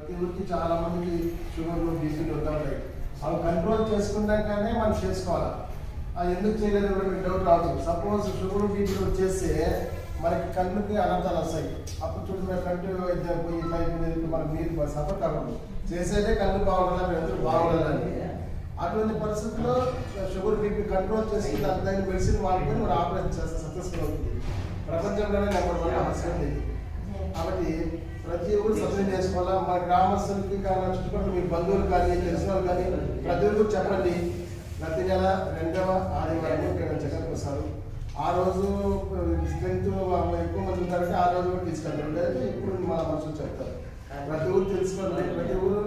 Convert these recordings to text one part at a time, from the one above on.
ప్రతి ఊరికి చాలా మందికి షుగర్లు బీపీలు వస్తూ ఉంటాయి. అవి కంట్రోల్ చేసుకున్నాకనే మనం చేసుకోవాలి? అది ఎందుకు చేయలేదు కూడా మీకు డౌట్ రావచ్చు సపోజ్ షుగర్ బీపీలు వచ్చేస్తే మనకి కళ్ళుకి అనర్థాలు వస్తాయి. అప్పుడు చూడు మన కంటి వైద్యం పోయి పైపు మీద మనం మీరు సఫర్ కాకూడదు చేసేదే కళ్ళు బాగుండాలి అందరూ బాగుండాలని. అటువంటి పరిస్థితుల్లో షుగర్ బీపీ కంట్రోల్ చేసి దాని దాని మెడిసిన్ వాడుకొని మనం ఆపరేషన్ చేస్తే సక్సెస్ఫుల్ అవుతుంది. ప్రపంచంలోనే నెంబర్ వన్ అవసరం లేదు. కాబట్టి ప్రతి ఒక్కరు సబ్సిడీ చేసుకోవాలా? మా గ్రామస్తులకి కానీ చుట్టుపక్కల మీ బంధువులు కానీ తెలిసిన వాళ్ళు కానీ ప్రతి ఒక్కరు చెప్పండి. ప్రతి నెల రెండవ ఆదివారం ఇక్కడ చెకప్ వస్తారు. ఆ రోజు స్ట్రెంత్ ఎక్కువ మంది ఉంటారంటే ఆ రోజు కూడా తీసుకెళ్తారు. ఇప్పుడు మన మనుషులు చెప్తారు. ప్రతి ఊరు తెలుసుకోండి. ప్రతి ఊరు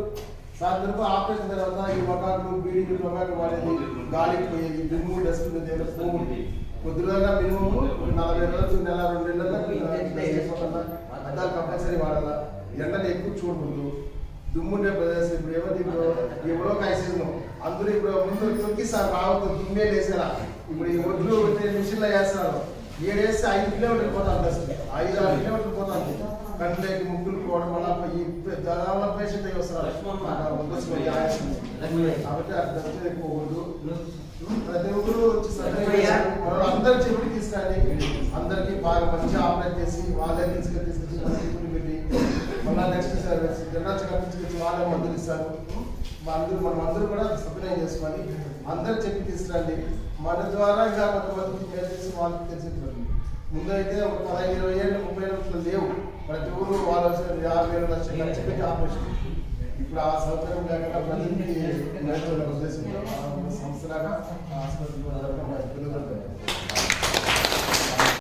సాయంత్రం ఆపరేషన్ తర్వాత ఈ మొకాకులు బీడీలు టొబాకు వాడేది గాలికి పోయేది. దుమ్ము డస్ట్ పోగుంది కొద్దిగా మినిమం నలభై రోజులు నెల రెండు నెలల అద్దాలు కంపల్సరీ వాడాలా? ఎండలు ఎక్కువ చూడకూడదు. దుమ్ముండే ప్రదేశం ఇప్పుడు ఏమో ఇప్పుడు ఎవరో కాసేను అందరూ ఇప్పుడు ముందు తొక్కిస్తారు రావద్దు దుమ్మే లేసారా ఇప్పుడు ఈ ఒడ్లు మిషన్లో వేస్తున్నారు. ఏడేస్తే ఐదు కిలోమీటర్లు పోతాను డస్ట్ ఐదు ఆరు కిలోమీటర్లు పోతాను కంట్లోకి ముగ్గులు పోవడం వల్ల జనాల పేషెంట్ అయి వస్తున్నారు. ఉద్దేశం ఆయాసం. కాబట్టి అది డస్ట్ ఎక్కువ ప్రతి ఒక్కరు అందరూ చెప్పి తీసుకురండి. అందరికి బాగా మంచి ఆపరేట్ చేసి వాళ్ళే తీసుకెళ్ళి తీసుకొచ్చి పెట్టి మళ్ళీ నెక్స్ట్ జనరల్ చెకప్ తీసుకొచ్చి వాళ్ళే మందులు ఇస్తారు. మా అందరూ మనం అందరూ కూడా సప్లై చేసుకొని అందరూ చెప్పి తీసుకురండి. మన ద్వారా ఇంకా కొంతమందికి మేలు చేసి వాళ్ళకి తెలిసేటువంటి ముందు అయితే ఒక పదహైదు ఇరవై ఏళ్ళు ముప్పై ఏళ్ళు లేవు. ప్రతి ఊరు వాళ్ళు వచ్చి యాభై ఏడు లక్షలు ఖర్చు పెట్టి ఆపరేషన్. ఇప్పుడు ఆ సౌకర్యం లేకుండా ప్రజలకి నడుస్తున్న ఉద్దేశంతో ఆ సంస్థలాగా ఆసుపత్రి